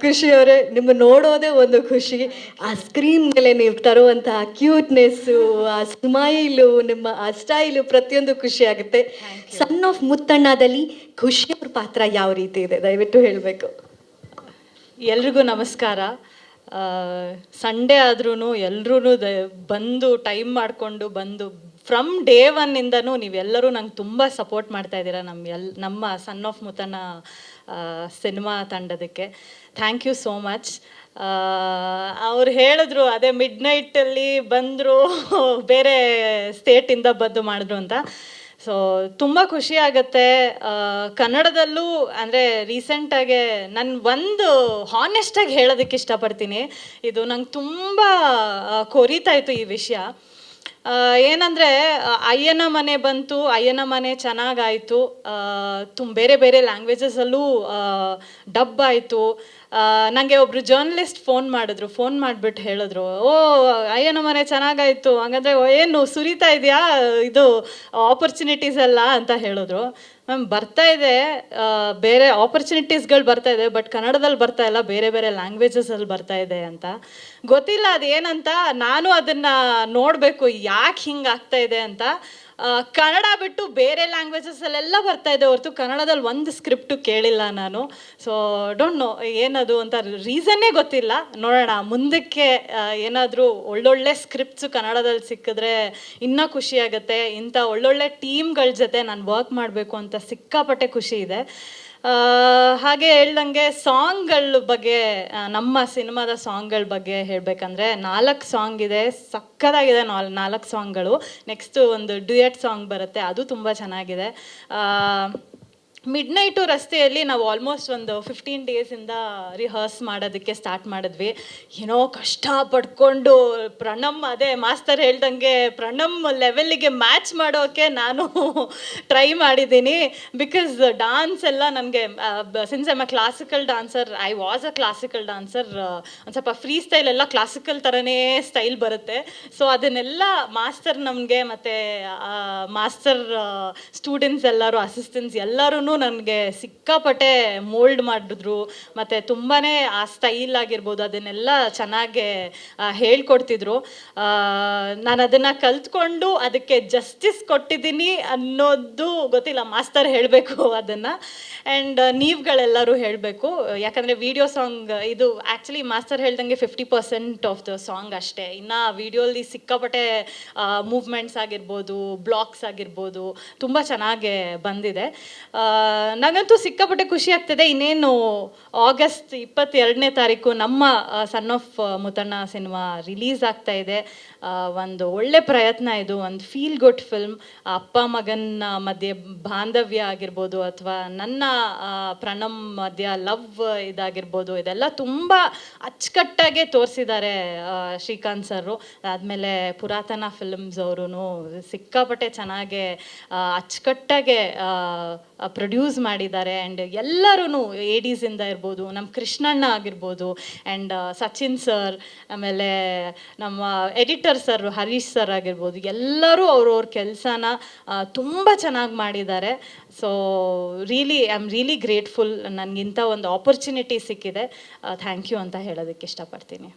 ಖುಷಿ ಅವರೇ ನಿಮ್ಮ ನೋಡೋದೇ ಒಂದು ಖುಷಿ. ಆ ಸ್ಕ್ರೀನ್ ಮೇಲೆ ನೀವು ತರುವಂತಹ ಕ್ಯೂಟ್ನೆಸ್ಸು ಆ ಸ್ಮೈಲು ನಿಮ್ಮ ಆ ಸ್ಟೈಲು ಪ್ರತಿಯೊಂದು ಖುಷಿ ಆಗುತ್ತೆ. ಸನ್ ಆಫ್ ಮುತ್ತಣ್ಣದಲ್ಲಿ ಖುಷಿಯವ್ರ ಪಾತ್ರ ಯಾವ ರೀತಿ ಇದೆ? ದಯವಿಟ್ಟು ಹೇಳಬೇಕು. ಎಲ್ರಿಗೂ ನಮಸ್ಕಾರ. ಸಂಡೇ ಆದ್ರೂ ಎಲ್ಲರೂ ದ ಬಂದು ಟೈಮ್ ಮಾಡಿಕೊಂಡು ಬಂದು ಫ್ರಮ್ ಡೇ ಒನ್ನಿಂದನೂ ನೀವೆಲ್ಲರೂ ನಂಗೆ ತುಂಬ ಸಪೋರ್ಟ್ ಮಾಡ್ತಾ ಇದ್ದೀರಾ ನಮ್ಮ ಎಲ್, ನಮ್ಮ ಸನ್ ಆಫ್ ಮುತನ ಸಿನಿಮಾ ತಂಡದಕ್ಕೆ. ಥ್ಯಾಂಕ್ ಯು ಸೋ ಮಚ್ ಅವ್ರು ಹೇಳಿದ್ರು, ಅದೇ ಮಿಡ್ ನೈಟಲ್ಲಿ ಬಂದರು, ಬೇರೆ ಸ್ಟೇಟಿಂದ ಬಂದು ಮಾಡಿದ್ರು ಅಂತ. ಸೊ ತುಂಬ ಖುಷಿ ಆಗುತ್ತೆ. ಕನ್ನಡದಲ್ಲೂ, ಅಂದರೆ ರೀಸೆಂಟಾಗೆ ನಾನು ಒಂದು ಹಾನೆಸ್ಟಾಗಿ ಹೇಳೋದಕ್ಕೆ ಇಷ್ಟಪಡ್ತೀನಿ. ಇದು ನಂಗೆ ತುಂಬ ಕೊರಿತಾಯಿತು ಈ ವಿಷಯ. ಏನಂದ್ರೆ ಅಯ್ಯನ ಮನೆ ಬಂತು, ಅಯ್ಯನ ಮನೆ ಚೆನ್ನಾಗಾಯಿತು. ತುಂಬ ಬೇರೆ ಬೇರೆ ಲ್ಯಾಂಗ್ವೇಜಸಲ್ಲೂ ಡಬ್ ಆಯಿತು. ನನಗೆ ಒಬ್ರು ಜರ್ನಲಿಸ್ಟ್ ಫೋನ್ ಮಾಡಿದ್ರು ಫೋನ್ ಮಾಡಿಬಿಟ್ಟು ಹೇಳಿದ್ರು, ಓ, ಅಯ್ಯನ ಮನೆ ಚೆನ್ನಾಗಾಯಿತು. ಹಂಗಂದ್ರೆ ಏನು, ಸುರಿತಾ ಇದೆಯಾ? ಇದು ಆಪರ್ಚುನಿಟೀಸ್ ಎಲ್ಲ ಅಂತ ಹೇಳಿದ್ರು. ಮ್ಯಾಮ್, ಬರ್ತಾ ಇದೆ. ಬೇರೆ ಆಪರ್ಚುನಿಟೀಸ್ಗಳು ಬರ್ತಾ ಇದೆ ಬಟ್ ಕನ್ನಡದಲ್ಲಿ ಬರ್ತಾ ಇಲ್ಲ, ಬೇರೆ ಬೇರೆ ಲ್ಯಾಂಗ್ವೇಜಸಲ್ಲಿ ಬರ್ತಾ ಇದೆ ಅಂತ. ಗೊತ್ತಿಲ್ಲ, ಅದೇನಂತ? ನಾನು ಅದನ್ನು ನೋಡಬೇಕು ಯಾಕೆ ಹಿಂಗೆ ಆಗ್ತಾ ಇದೆ ಅಂತ ಕನ್ನಡ ಬಿಟ್ಟು ಬೇರೆ ಲ್ಯಾಂಗ್ವೇಜಸ್ಸಲ್ಲೆಲ್ಲ ಬರ್ತಾ ಇದೆ ಹೊರತು ಕನ್ನಡದಲ್ಲಿ ಒಂದು ಸ್ಕ್ರಿಪ್ಟು ಕೇಳಿಲ್ಲ ನಾನು. ಸೊ ಡೋಂಟ್ ನೋ ಏನದು ಅಂತ ರೀಸನ್ನೇ ಗೊತ್ತಿಲ್ಲ. ನೋಡೋಣ, ಮುಂದಕ್ಕೆ ಏನಾದರೂ ಒಳ್ಳೊಳ್ಳೆ ಸ್ಕ್ರಿಪ್ಟ್ಸು ಕನ್ನಡದಲ್ಲಿ ಸಿಕ್ಕಿದ್ರೆ ಇನ್ನೂ ಖುಷಿ ಆಗುತ್ತೆ. ಇಂಥ ಒಳ್ಳೊಳ್ಳೆ ಟೀಮ್ಗಳ ಜೊತೆ ನಾನು ವರ್ಕ್ ಮಾಡಬೇಕು ಅಂತ ಸಿಕ್ಕಾಪಟ್ಟೆ ಖುಷಿ ಇದೆ. ಹಾಗೆ ಹೇಳ್ದಂಗೆ ಸಾಂಗ್ಗಳ ಬಗ್ಗೆ ನಮ್ಮ ಸಿನಿಮಾದ ಸಾಂಗ್ಗಳ ಬಗ್ಗೆ ಹೇಳಬೇಕಂದ್ರೆ ನಾಲ್ಕು ಸಾಂಗ್ ಇದೆ, ಸಕ್ಕದಾಗಿದೆ ನಾಲ್, ನಾಲ್ಕು ಸಾಂಗ್ಗಳು. ನೆಕ್ಸ್ಟು ಒಂದು ಡ್ಯುಯೆಟ್ ಸಾಂಗ್ ಬರುತ್ತೆ, ಅದು ತುಂಬ ಚೆನ್ನಾಗಿದೆ. ಮಿಡ್ ನೈಟು ರಸ್ತೆಯಲ್ಲಿ ನಾವು ಆಲ್ಮೋಸ್ಟ್ ಒಂದು ಫಿಫ್ಟೀನ್ ಡೇಸಿಂದ ರಿಹರ್ಸ್ ಮಾಡೋದಕ್ಕೆ ಸ್ಟಾರ್ಟ್ ಮಾಡಿದ್ವಿ. ಏನೋ ಕಷ್ಟ ಪಡ್ಕೊಂಡು ಪ್ರಣಮ್ ಅದೇ ಮಾಸ್ತರ್ ಹೇಳ್ದಂಗೆ ಪ್ರಣಮ್ ಲೆವೆಲ್ಲಿಗೆ ಮ್ಯಾಚ್ ಮಾಡೋಕ್ಕೆ ನಾನು ಟ್ರೈ ಮಾಡಿದ್ದೀನಿ. ಬಿಕಾಸ್ ಡಾನ್ಸ್ ಎಲ್ಲ ನನಗೆ since I'm a classical dancer I was a classical dancer ಒಂದು ಸ್ವಲ್ಪ ಫ್ರೀ ಸ್ಟೈಲ್ ಎಲ್ಲ ಕ್ಲಾಸಿಕಲ್ ಥರನೇ ಸ್ಟೈಲ್ ಬರುತ್ತೆ. ಸೊ ಅದನ್ನೆಲ್ಲ ಮಾಸ್ತರ್ ನಮಗೆ ಮತ್ತು ಮಾಸ್ಟರ್ ಸ್ಟೂಡೆಂಟ್ಸ್ ಎಲ್ಲರೂ ಅಸಿಸ್ಟೆಂಟ್ಸ್ ಎಲ್ಲರೂ ನನಗೆ ಸಿಕ್ಕಾಪಟ್ಟೆ ಮೋಲ್ಡ್ ಮಾಡಿದ್ರು, ಮತ್ತು ತುಂಬಾ ಆ ಸ್ಟೈಲ್ ಆಗಿರ್ಬೋದು, ಅದನ್ನೆಲ್ಲ ಚೆನ್ನಾಗೆ ಹೇಳ್ಕೊಡ್ತಿದ್ರು. ನಾನು ಅದನ್ನು ಕಲ್ತ್ಕೊಂಡು ಅದಕ್ಕೆ ಜಸ್ಟಿಸ್ ಕೊಟ್ಟಿದ್ದೀನಿ ಅನ್ನೋದು ಗೊತ್ತಿಲ್ಲ ಮಾಸ್ತರ್ ಹೇಳಬೇಕು ಅದನ್ನು. ಆ್ಯಂಡ್ ನೀವುಗಳೆಲ್ಲರೂ ಹೇಳಬೇಕು. ಯಾಕಂದರೆ ವಿಡಿಯೋ ಸಾಂಗ್ ಇದು ಆ್ಯಕ್ಚುಲಿ ಮಾಸ್ತರ್ ಹೇಳ್ದಂಗೆ fifty percent of the song ಅಷ್ಟೇ. ಇನ್ನು ವಿಡಿಯೋಲಿ ಸಿಕ್ಕಾಪಟ್ಟೆ ಮೂವ್ಮೆಂಟ್ಸ್ ಆಗಿರ್ಬೋದು ಬ್ಲಾಕ್ಸ್ ಆಗಿರ್ಬೋದು, ತುಂಬ ಚೆನ್ನಾಗೆ ಬಂದಿದೆ. ನನಗಂತೂ ಸಿಕ್ಕಾಪಟ್ಟೆ ಖುಷಿ ಆಗ್ತಿದೆ. ಇನ್ನೇನು ಆಗಸ್ಟ್ ಇಪ್ಪತ್ತೆರಡನೇ ತಾರೀಕು ನಮ್ಮ son of Muthanna cinema release ಆಗ್ತಾ ಇದೆ. ಒಂದು ಒಳ್ಳೆ ಪ್ರಯತ್ನ ಇದು. ಒಂದು ಫೀಲ್ ಗುಡ್ ಫಿಲ್ಮ್ ಅಪ್ಪ ಮಗನ ಮಧ್ಯೆ ಬಾಂಧವ್ಯ ಆಗಿರ್ಬೋದು ಅಥವಾ ನನ್ನ ಪ್ರಣಮ್ ಮಧ್ಯ ಲವ್ ಇದಾಗಿರ್ಬೋದು. ಇದೆಲ್ಲ ತುಂಬ ಅಚ್ಚುಕಟ್ಟಾಗೆ ತೋರಿಸಿದ್ದಾರೆ ಶ್ರೀಕಾಂತ್ ಸರು ಆದಮೇಲೆ ಪುರಾತನ ಫಿಲ್ಮ್ಸ್ ಅವರು ಸಿಕ್ಕಾಪಟ್ಟೆ ಚೆನ್ನಾಗೆ ಅಚ್ಚುಕಟ್ಟಾಗೆ ಪ್ರೊಡ್ಯೂಸ್ ಮಾಡಿದ್ದಾರೆ ಆ್ಯಂಡ್ ಎಲ್ಲರೂ ಏಡೀಸಿಂದ ಇರ್ಬೋದು ನಮ್ಮ ಕೃಷ್ಣಣ್ಣ ಆಗಿರ್ಬೋದು ಆ್ಯಂಡ್ ಸಚಿನ್ ಸರ್ ಆಮೇಲೆ ನಮ್ಮ ಎಡಿಟರ್ ಸರ್ ಹರೀಶ್ ಸರ್ ಆಗಿರ್ಬೋದು, ಎಲ್ಲರೂ ಅವ್ರವ್ರ ಕೆಲಸನ ತುಂಬ ಚೆನ್ನಾಗಿ ಮಾಡಿದ್ದಾರೆ. So really I am really grateful ನನಗಿಂತ ಒಂದು ಆಪರ್ಚುನಿಟಿ ಸಿಕ್ಕಿದೆ. ಥ್ಯಾಂಕ್ ಯು ಅಂತ ಹೇಳೋದಕ್ಕೆ ಇಷ್ಟಪಡ್ತೀನಿ.